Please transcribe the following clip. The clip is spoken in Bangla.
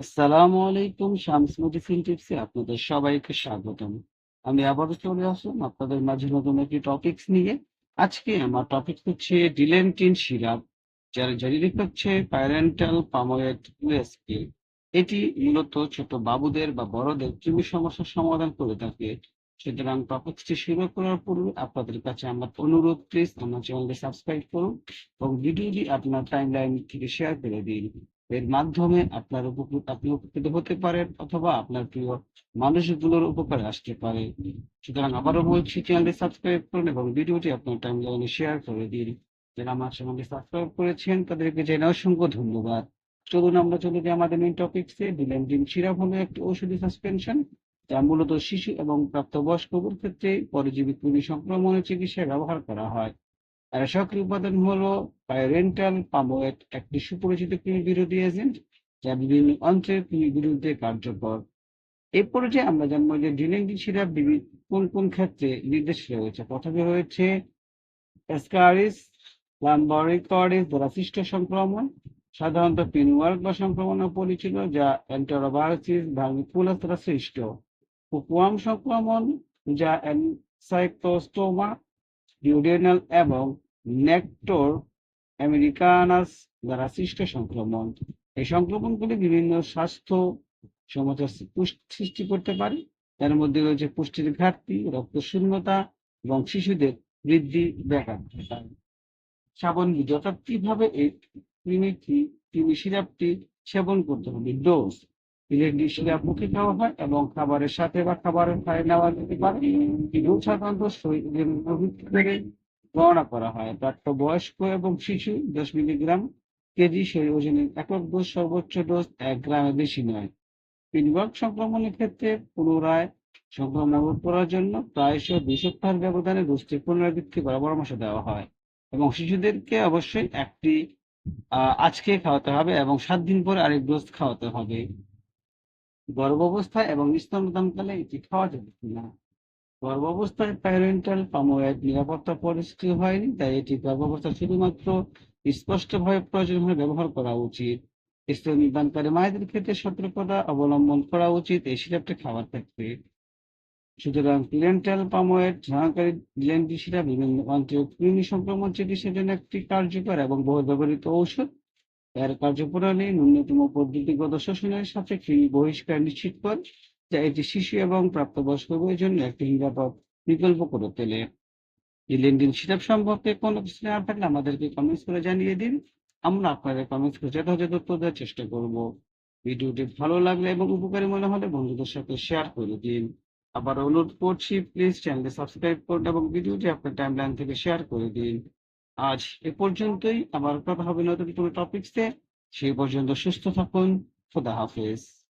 আসসালামু আলাইকুম, শামস মেডিসিন আপনাদের সবাইকে স্বাগতম। আমি আবারও চলে আসলাম আপনাদের মাঝে নতুন একটি টপিকস নিয়ে। আজকে আমার টপিক হচ্ছে ডিলেন্টিন সিরাপ, যার জেনেরিক হচ্ছে প্যারেন্টাল পামোয়েট ইউএসপি এটি মূলত ছোট বাবুদের বা বড়দের কৃমি সমস্যার সমাধান করে থাকে। সুতরাং টপিকসটি শুরু করার পূর্বে আপনাদের কাছে আমার অনুরোধ প্লিজ আমার চ্যানেলটি সাবস্ক্রাইব করুন এবং ভিডিওটি আপনার টাইম লাইন থেকে শেয়ার করে দিন। এর মাধ্যমে আপনার উপকৃত, আপনি উপকৃত হতে পারেন অথবা আপনার প্রিয় মানুষগুলোর উপকারে আসতে পারে। সুতরাং আবারও বলছি, চ্যানেলটি সাবস্ক্রাইব করুন এবং ভিডিওটি আপনার টাইম লাইনে শেয়ার করে দিন। যারা আমার চ্যানেলটি সাবস্ক্রাইব করেছেন, তাদেরকে জানাই অসংখ্য ধন্যবাদ। চলুন আমরা চলে যাই আমাদের মেইন টপিকসে ডিলেন্ডিন সিরাপ হলো একটি ঔষধি সাসপেনশন যা মূলত শিশু এবং প্রাপ্তবয়স্কদের ক্ষেত্রে পরজীবী কৃমি সংক্রমণের চিকিৎসায় ব্যবহার করা হয়। সক্রিয় উপাদান হলো পাইরেন্টাল পামোয়েট একটি সুপরিচিত কৃমি বিরোধী এজেন্ট যা বিভিন্ন অন্ত্রের কৃমির বিরুদ্ধে কার্যকর। এই পর্যায়ে আমরা জানব যে ডিলেন্ডি সিরাপ কোন কোন ক্ষেত্রে নির্দেশ রয়েছে? প্রথমে রয়েছে এসকারিস লাম্বারিকরিস দ্বারা সৃষ্ট সংক্রমণ, সাধারণত পিনওয়ার্ক বা সংক্রমণে পরিচিত, যা এন্টারোভাইরাসিস ভার্মিকুলাস দ্বারা সৃষ্ট। কুকুয়াম সংক্রমণ, যা এনসাইক্লোস্টোমা ডিউডেনাল এবং নেক্টোর আমেরিকানাস দ্বারা সৃষ্ট সংক্রমণ। এই সংক্রমণগুলি বিভিন্ন স্বাস্থ্য সমস্যার সৃষ্টি করতে পারে। তার মধ্যে রয়েছে পুষ্টির ঘাটতি রক্ত শূন্যতা এবং শিশুদের বৃদ্ধি ব্যাঘাত ঘটায়। সাবন কীভাবে এই ক্রিমিটি ক্রিমি সিরাপটি সেবন করতে হবে। ডোজ ইলেকট্রিক সিরাপ মুখে খাওয়া হয় এবং খাবারের সাথে বা খাবারের খায় নেওয়া যেতে পারে। এগুলো সাধারণত শরীরের প্রবৃত্তি গণনা করা হয়। প্রাপ্ত বয়স্ক এবং শিশু দশ মিলিগ্রাম কেজি শরীর ওজনের একক ডোজ সর্বোচ্চ ডোজ এক গ্রামের বেশি নয়। পিনওয়ার্ক সংক্রমণের ক্ষেত্রে পুনরায় সংক্রমণ রোধ করার জন্য প্রায়শ দুই সপ্তাহের ব্যবধানে ডোজটি পুনরাবৃত্তি করার পরামর্শ দেওয়া হয় এবং শিশুদেরকে অবশ্যই একটি আজকে খাওয়াতে হবে এবং সাত দিন পরে আরেক ডোজ খাওয়াতে হবে। গর্ভাবস্থায় এবং স্তনদানকালে এটি খাওয়া যাবে কিনা গর্ভাবস্থায় প্যারেন্টাল পামোয়েড নিরাপত্তা পরিস্থিতি হয়নি, তাই এটি গর্ভাবস্থায় শুধুমাত্র স্পষ্টভাবে প্রয়োজন হলে ব্যবহার করা উচিত। স্তন নিদানকারী মায়েদের ক্ষেত্রে সতর্কতা অবলম্বন করা উচিত এই সিরাপটি খাওয়ার ক্ষেত্রে। সুতরাং প্যারেন্টাল পামোয়েড ধারণকারী ডিলেন্টি সিরাপ বিভিন্ন অন্ত্রের কৃমি সংক্রমণ চিকিৎসার জন্য একটি কার্যকর এবং বহু ব্যবহৃত ঔষধ এর কার্যপ্রণালী ন্যূনতম পদ্ধতিগত শোষণের সাথে বহিষ্কার নিশ্চিত করে, যা এটি শিশু এবং প্রাপ্তবয়স্কদের জন্য একটি নিরাপদ বিকল্প করে তোলে। এই লেনদেন সিরাপ সম্পর্কে কোনো কিছু না থাকলে আমাদেরকে কমেন্টস করে জানিয়ে দিন। আমরা আপনাদের কমেন্টস করে যথাযথ উত্তর দেওয়ার চেষ্টা করব। ভিডিওটি ভালো লাগলে এবং উপকারী মনে হলে বন্ধুদের সাথে শেয়ার করে দিন। আবার অনুরোধ করছি প্লিজ চ্যানেলটি সাবস্ক্রাইব করুন এবং ভিডিওটি আপনার টাইমলাইন থেকে শেয়ার করে দিন। আজ এ পর্যন্তই। আবার কথা হবে নতুন কোনো টপিকসে সেই পর্যন্ত সুস্থ থাকুন। খোদা হাফেজ।